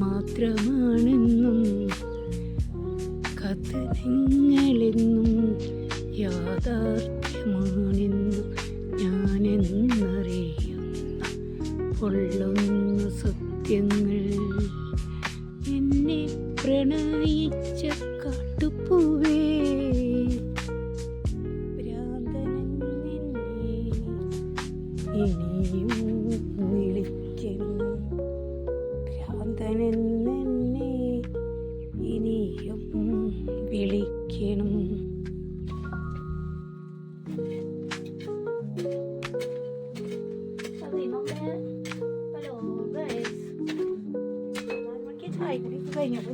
മാത്രമാണെന്നും കഥനങ്ങളെന്നും യാഥാർത്ഥ്യമാണെന്നും ഞാനെന്നറിയുന്ന പൊള്ളുന്ന സത്യങ്ങൾ എന്നെ പ്രണയിച്ച കാട്ടുപൂവേ ഭ്രാന്തനെന്നെ ഇനിയും വിളിക്കണം. കഴിഞ്ഞപ്പോൾ ഞാൻ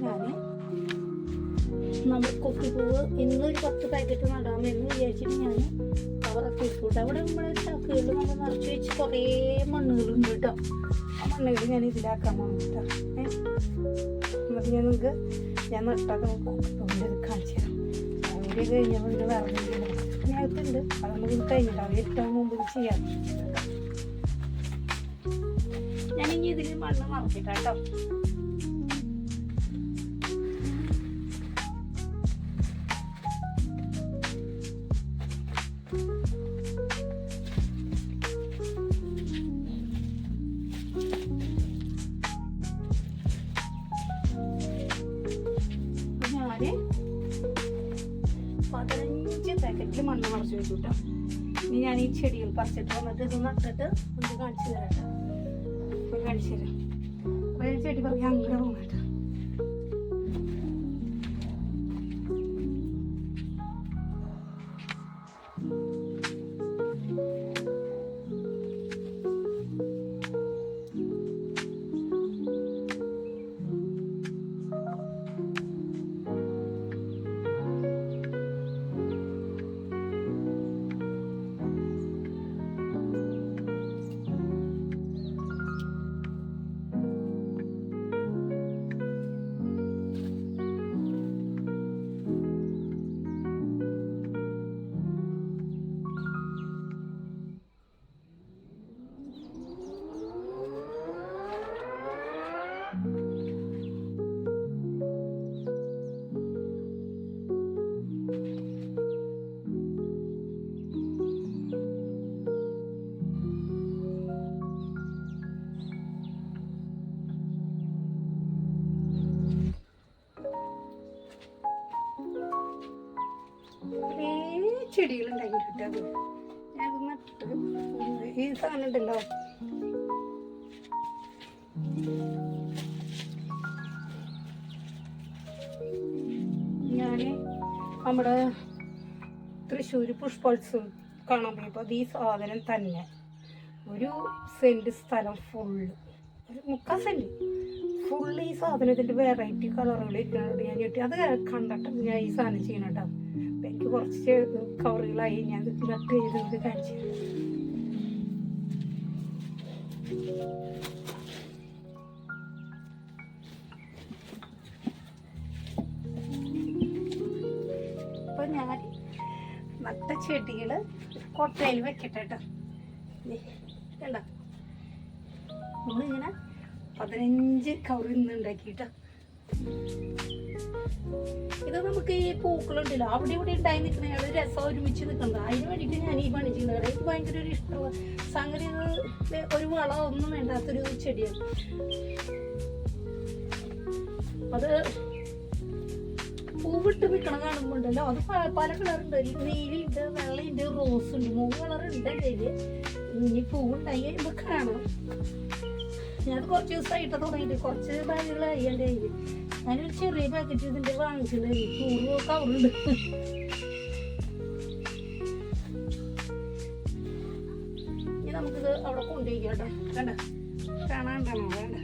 നമ്മൾ കൊക്കിപ്പൂവ് ഇന്നൊരു പത്ത് പാക്കറ്റ് നടാമെന്ന് വിചാരിച്ചിട്ട് ഞാൻ കവറൊക്കെ ഇട്ടുകൊണ്ട് അവിടെ നമ്മുടെ ചാക്കുകളിൽ നമ്മൾ നിറച്ച് വെച്ച് കുറേ മണ്ണുകളുണ്ട് കേട്ടോ. ആ മണ്ണുകൾ ഞാൻ ഇതിലാക്കാൻ ഏഹ് എന്നിട്ട് ഞാൻ നിങ്ങൾക്ക് ഞാൻ നട്ടൊക്കെ നോക്കാം. കാണിച്ചു തരാം. അവർ കഴിഞ്ഞപ്പോൾ ഇത് വേറെ അതിനകത്തുണ്ട് അത് നമുക്ക് കഴിഞ്ഞിട്ട് അവർ ഏറ്റവും മുമ്പ് ചെയ്യാം. ഞാനിനി ഇതിൽ മണ്ണ് നിറച്ചിട്ടാട്ടോ ഞാൻ പതിനഞ്ച് പാക്കറ്റിൽ മണ്ണ് നിറച്ച് വെച്ചു കേട്ടോ ഇനി ഞാൻ ഈ ചെടികൾ പറിച്ചിട്ട് വന്നിട്ട് ഇത് നട്ടിട്ട് ഒന്ന് കാണിച്ചു തരാം കേട്ടോ. കാണിച്ചു തരാം. ചെടി പറയാം അങ്ങനെ പോകാം നട്ടിട്ട് ഈ സാധനം ഉണ്ടല്ലോ. ഞാൻ നമ്മുടെ തൃശ്ശൂർ പുഷ്പോത്സവം കാണാൻ പോയപ്പോൾ അത് ഈ സാധനം തന്നെ. ഒരു സെന്റ് സ്ഥലം ഫുള്ള് ഒരു മുക്കാൽ സെന്റ് ഫുള്ള് ഈ സാധനത്തിന്റെ വെറൈറ്റി കളറുകൾ ഇരിക്കുന്നത് ഞാൻ ചുറ്റി അത് കണ്ടിട്ട് ഞാൻ ഈ സാധനം ചെയ്യണം കേട്ടോ. എനിക്ക് കുറച്ച് കവറുകളായി ഞാൻ കട്ട് ചെയ്ത് കാണിച്ചു. അപ്പൊ ഞാൻ നട്ട ചെടികൾ കൊട്ടയിൽ വെക്കട്ടെ കേട്ടോ നമ്മളിങ്ങനെ പതിനഞ്ച് കവർ ഇന്ന് ഉണ്ടാക്കിട്ടോ ഇത് നമുക്ക് ഈ പൂക്കളുണ്ടല്ലോ അവിടെ ഇവിടെ ഉണ്ടായി നിൽക്കുന്ന ഒരു രസം ഒരുമിച്ച് നിൽക്കുന്നത് അതിന് വേണ്ടിയിട്ട് ഞാൻ ഈ പണി ചെയ്യുന്നത്. എനിക്ക് ഭയങ്കര ഒരു ഇഷ്ടമാണ് സംഗതി ഒരു വളം ഒന്നും വേണ്ടാത്തൊരു ചെടിയാണ്. അത് പൂവിട്ട് നിൽക്കണം കാണുമ്പോണ്ടല്ലോ അത് പല കളറുണ്ട്. നീലുണ്ട് വെള്ളയുണ്ട് റോസ് ഉണ്ട് മൂന്ന് കളർ ഉണ്ട് ഇനി പൂവുണ്ടായി കഴിയുമ്പോൾ കാണാം. ഞാൻ കുറച്ച് ദിവസമായിട്ട് തുടങ്ങിയിട്ട് കുറച്ച് ബാഗുകളായി എന്റെ കയ്യിൽ ഞാനൊരു ചെറിയ പാക്കറ്റ് ഇതിന്റെ വാങ്ങിച്ചിട്ടുണ്ടായിരുന്നു നൂറ് കവറുണ്ട് ഇനി നമുക്കിത് അവിടെ കൊണ്ടുപോയിക്കോട്ടെ കേട്ടോ. വേണ്ട കാണാണ്ടാണോ വേണ്ട.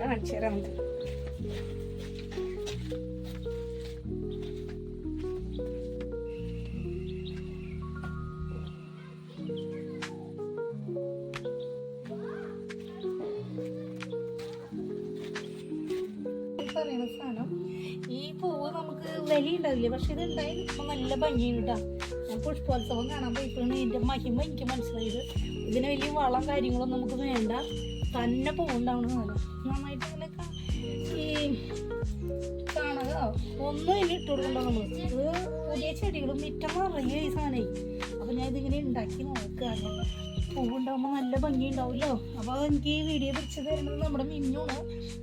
കാണിച്ചു തരാം നമുക്ക്. വില ഉണ്ടാവില്ല പക്ഷെ ഇത് എന്തായാലും നല്ല ഭംഗിയാണ് കേട്ടോ ഞാൻ പുഷ്പോത്സവം കാണാൻ പോയപ്പോഴാണ് ഇതിന്റെ മഹിമ എനിക്ക് മനസ്സിലായത്. ഇതിന് വലിയ വളം കാര്യങ്ങളൊന്നും നമുക്ക് വേണ്ട. തന്നെ പൂവുണ്ടാവണതാണ് നന്നായിട്ട് ഇങ്ങനെ ഈ ചാണകോ ഒന്നും ഇനി ഇട്ട് കൊടുക്കണ്ട നമ്മൾ ഇത് പുതിയ ചെടികളും മിറ്റം നിറയെ ഈ സാധനമേ അപ്പം ഞാൻ ഇതിങ്ങനെ ഉണ്ടാക്കി നോക്കുകയാണ് പൂവുണ്ടാകുമ്പോൾ നല്ല ഭംഗി ഉണ്ടാവുമല്ലോ അപ്പോൾ എനിക്ക് ഈ വീഡിയോ പിടിച്ചു തരുന്നത് നമ്മുടെ മിന്നുമാണ്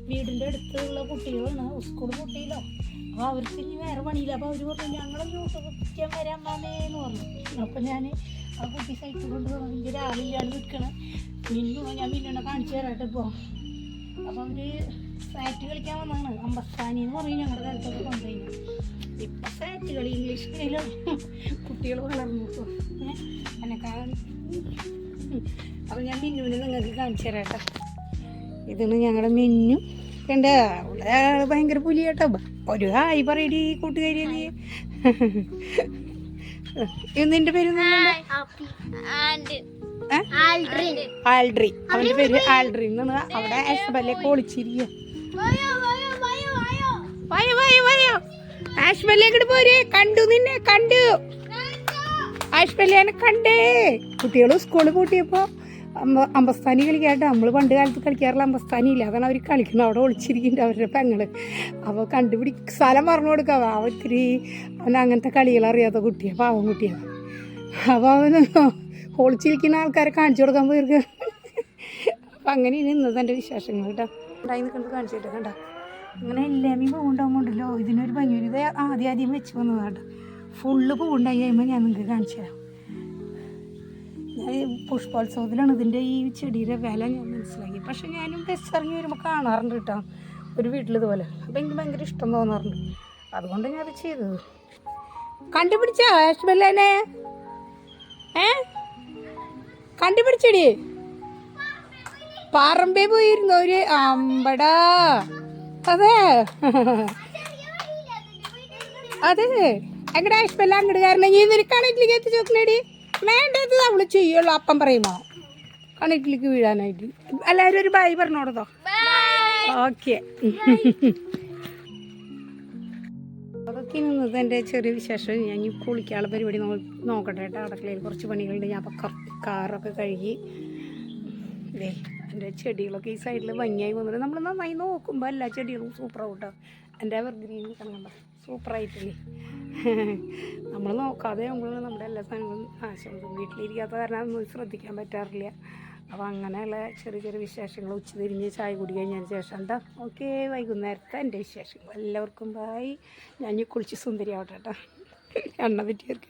വീടിന്റെ അടുത്തുള്ള കുട്ടികളാണ്. സ്കൂൾ കുട്ടിയിലോ അപ്പോൾ അവർക്ക് വേറെ പണിയില്ല. അപ്പോൾ അവർ പറഞ്ഞു ഞങ്ങളെ യൂട്യൂബ് പിടിക്കാൻ വരാൻ മാമേന്ന് പറഞ്ഞു. അപ്പോൾ ഞാൻ ആ കുട്ടി സൈക്കിൾ കൊണ്ട് എനിക്ക് രാവിലെയാണ് നിൽക്കണം. മിന്നു ഞാൻ മിന്നുനെ കാണിച്ചു തരാട്ടെ ഇപ്പോൾ അപ്പോൾ അവർ സാറ്റ് കളിക്കാൻ വന്നതാണ് അമ്പസ്ഥാനി എന്ന് പറയും ഞങ്ങളുടെ കാലത്തൊക്കെ കൊണ്ടുപോയി. ഇപ്പം സാറ്റ് കളി ഇംഗ്ലീഷ് കളിയിലും കുട്ടികൾ വളർന്നു ഇപ്പോൾ എന്നെ ഞാൻ മിന്നുവിനെ നിങ്ങൾക്ക് കാണിച്ചു തരാട്ടോ. ഇതാണ് ഞങ്ങളുടെ മിന്നു. കണ്ട? ഭയങ്കര പുലി കേട്ടോ ഒരു ഹായ് പറയടി കൂട്ടുകാരി നീ നിന്റെ? പേര് ആൽഡ്രി അവന്റെ പേര് ആൽഡ്രി എന്നാണ്. അവിടെ ആഷ്ബല്ലേക്ക് ഒളിച്ചിരിക്കുക വയോ വയോ വയോ ആഷ്ബല്ലേക്കിട്ട് പോരെ? കണ്ടു നിന്നെ കണ്ടു. ആഷ്ബല്യാനെ കണ്ടേ. കുട്ടികൾ സ്കൂളിൽ പൂട്ടിയപ്പോൾ അമ്പ അമ്പസ്ഥാനി കളിക്കാട്ടെ. നമ്മൾ പണ്ട് കാലത്ത് കളിക്കാറില്ല അമ്പസ്ഥാനി ഇല്ല? അതാണ് അവർ കളിക്കുന്നത്. അവിടെ ഒളിച്ചിരിക്കുന്നുണ്ട് അവരുടെ പെങ്ങൾ. അപ്പോൾ കണ്ടുപിടി സ്ഥലം പറഞ്ഞു കൊടുക്കുക അവ ഇത്തിരി അവൻ അങ്ങനത്തെ കളികൾ അറിയാത്ത കുട്ടിയാണ് പാവം കുട്ടിയാണ് അപ്പോൾ അവന് ഒളിച്ചിരിക്കുന്ന ആൾക്കാരെ കാണിച്ചു കൊടുക്കാൻ പോയിരിക്കുക അപ്പം അങ്ങനെയാണ് ഇന്നത്തെ എന്റെ വിശേഷങ്ങൾ കേട്ടോ. ഉണ്ടായി നിൽക്കുന്നത് കാണിച്ചിട്ട് കണ്ട അങ്ങനെ എല്ലാമേ പൂവുണ്ടാകുമ്പോണ്ടല്ലോ ഇതിനൊരു ഭംഗി ഇത് ആദ്യം ആദ്യം വെച്ച് വന്നതാണ് ഫുള്ള് പൂവുണ്ടായി കഴിയുമ്പോൾ ഞാൻ നിങ്ങൾക്ക് കാണിച്ചു തരാം. ഞാൻ പുഷ്പോത്സവത്തിലാണ് ഇതിന്റെ ഈ ചെടിയുടെ വില ഞാൻ മനസ്സിലാക്കി പക്ഷെ ഞാനും ബസ് ഇറങ്ങി വരുമ്പോൾ കാണാറുണ്ട് കേട്ടോ. ഒരു വീട്ടിൽ ഇതുപോലെ അപ്പം എനിക്ക് ഭയങ്കര ഇഷ്ടം തോന്നാറുണ്ട്. അതുകൊണ്ട് ഞാൻ അത് ചെയ്തത്. കണ്ടുപിടിച്ചോ ആഷ്ബല്ലേനെ ഏ? കണ്ടുപിടിച്ചടി. പറമ്പേ പോയിരുന്നു ഒരു അമ്പടാ. അതെ. അതെ. അങ്ങടെ ആഷ്ബല്ല അങ്ങോട്ട് കാരണം നീ നിനക്കാണെങ്കിൽ എത്തിച്ച് നോക്കണേടി. വേണ്ടത് നമ്മൾ ചെയ്യുള്ളൂ. അപ്പം പറയുമോ? കണക്കിലേക്ക് വീഴാനായിട്ട്. എല്ലാവരും ഒരു ബൈ പറഞ്ഞോടതോ ഓക്കെ അതൊക്കെ ഇന്നത് എന്റെ ചെറിയ വിശേഷം. ഞാൻ ഈ കുളിക്കാനുള്ള പരിപാടി നോ നോക്കട്ടെ കേട്ടോ. അടുക്കളയിൽ കുറച്ച് പണികളുണ്ട്. ഞാൻ അപ്പം കാറൊക്കെ കഴുകി ദേ എന്റെ ചെടികളൊക്കെ ഈ സൈഡിൽ ഭംഗിയായി വന്നിട്ട് നമ്മൾ നന്നായി നോക്കുമ്പോൾ എല്ലാ ചെടികളും സൂപ്പറാവും കേട്ടോ. എന്റെ എവർ ഗ്രീൻ കണണ്ട സൂപ്പറായിട്ടില്ലേ നമ്മൾ നോക്കാതെ നമ്മൾ നമ്മുടെ എല്ലാ സാധനങ്ങളും നാശം വീട്ടിലിരിക്കാത്ത കാരണം അതൊന്നും ശ്രദ്ധിക്കാൻ പറ്റാറില്ല. അപ്പോൾ അങ്ങനെയുള്ള ചെറിയ ചെറിയ വിശേഷങ്ങൾ ഉച്ചതിരിഞ്ഞ് ചായ കുടി കഴിഞ്ഞതിന് ശേഷം കേട്ടോ ഓക്കെ വൈകുന്നേരത്തെ എന്റെ വിശേഷങ്ങൾ. എല്ലാവർക്കും ബായി ഞാൻ കുളിച്ച് സുന്ദരിയാവട്ടെ കേട്ടോ. എണ്ണ പറ്റിയവർക്ക്